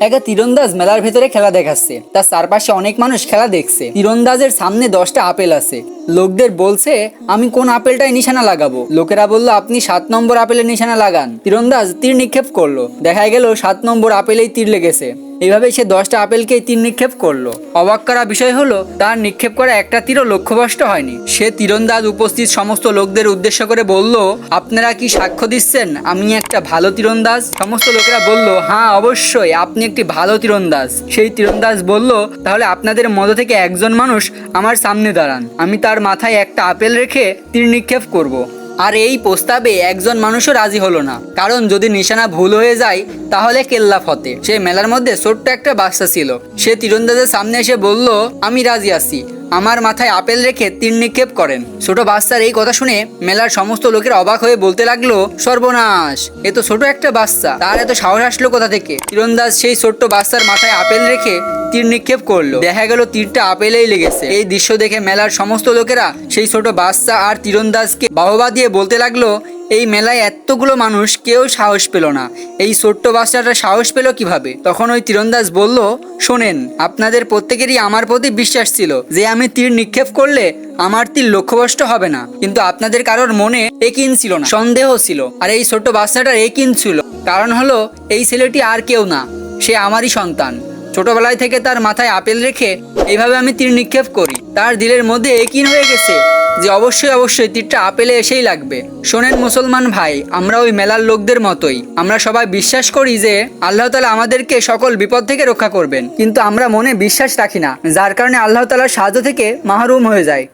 একটা তীরন্দাজ মেলার ভেতরে খেলা দেখাচ্ছে। তার চারপাশে অনেক মানুষ খেলা দেখছে। তীরন্দাজের সামনে দশটা আপেল আছে। লোকদের বলছে, আমি কোন আপেলটায় নিশানা লাগাবো? লোকেরা বলল, আপনি সাত নম্বর আপেলের নিশানা লাগান। তীরন্দাজ তীর নিক্ষেপ করল। দেখা গেল, সাত নম্বর আপেলেই তীর লেগেছে। এইভাবে সে দশটা আপেলকেই তীর নিক্ষেপ করল। অবাক করা বিষয় হলো, তার নিক্ষেপ করা একটা তীরও লক্ষ্যভ্রষ্ট হয়নি। সে তীরন্দাজ উপস্থিত সমস্ত লোকদের উদ্দেশ্য করে বলল, আপনারা কি সাক্ষ্য দিচ্ছেন? আমি একটা ভালো তীরন্দাজ। সমস্ত লোকেরা বলল হ্যাঁ অবশ্যই, আপনি একটি ভালো তীরন্দাজ। সেই তীরন্দাজ বলল, তাহলে আপনাদের মধ্য থেকে একজন মানুষ আমার সামনে দাঁড়ান। আমি তার মাথায় একটা আপেল রেখে তীর নিক্ষেপ করব। আর এই প্রস্তাবে একজন মানুষও রাজি হলো না। কারণ যদি নিশানা ভুল হয়ে যায়, তাহলে কেল্লা ফতে সে মেলার মধ্যে ছোট্ট একটা বাচ্চা ছিল। সে তীরন্দাজের সামনে এসে বলল, আমি রাজি আছি। আমার মাথায় আপেল রেখে তীর নিক্ষেপ করেন। ছোট বাচ্চার এই কথা শুনে মেলার সমস্ত লোকের অবাক হয়ে বলতে লাগল, সর্বনাশ, এ তো ছোট একটা বাচ্চা। তার এত সাহস আসলো কোথা থেকে? তীরন্দাজ সেই ছোট্ট বাচ্চার মাথায় আপেল রেখে তীর নিক্ষেপ করল। দেখা গেল তীরটা আপেলেই লেগেছে। এই দৃশ্য দেখে মেলার সমস্ত লোকেরা সেই ছোট বাচ্চা আর তীরন্দাজকে বাহবা দিয়ে বলতে লাগল এই মেলায় এতগুলো মানুষ, কেউ সাহস পেল না। এই ছোট্ট বাচ্চাটা সাহস পেল কীভাবে? তখন ওই তীরন্দাজ বলল, শোনেন, আপনাদের প্রত্যেকেরই আমার প্রতি বিশ্বাস ছিল যে আমি তীর নিক্ষেপ করলে আমার তীর লক্ষ্যভ্রষ্ট হবে না। কিন্তু আপনাদের কারোর মনে একিন ছিল না, সন্দেহ ছিল। আর এই ছোট্ট বাচ্চাটার একিন ছিল। কারণ হলো, এই ছেলেটি আর কেউ না, সে আমারই সন্তান। ছোটবেলায় থেকে তার মাথায় আপেল রেখে এইভাবে আমি তীর নিক্ষেপ করি। তার দিলের মধ্যে একিন হয়ে গেছে। যে অবশ্যই অবশ্যই তীরটা আপেলে এসেই লাগবে। শোনেন মুসলমান ভাই, আমরা ওই মেলার লোকদের মতোই। আমরা সবাই বিশ্বাস করি যে আল্লাহ তালা আমাদেরকে সকল বিপদ থেকে রক্ষা করবেন। কিন্তু আমরা মনে বিশ্বাস রাখি না, যার কারণে আল্লাহ তালার সাহায্য থেকে মাহরুম হয়ে যায়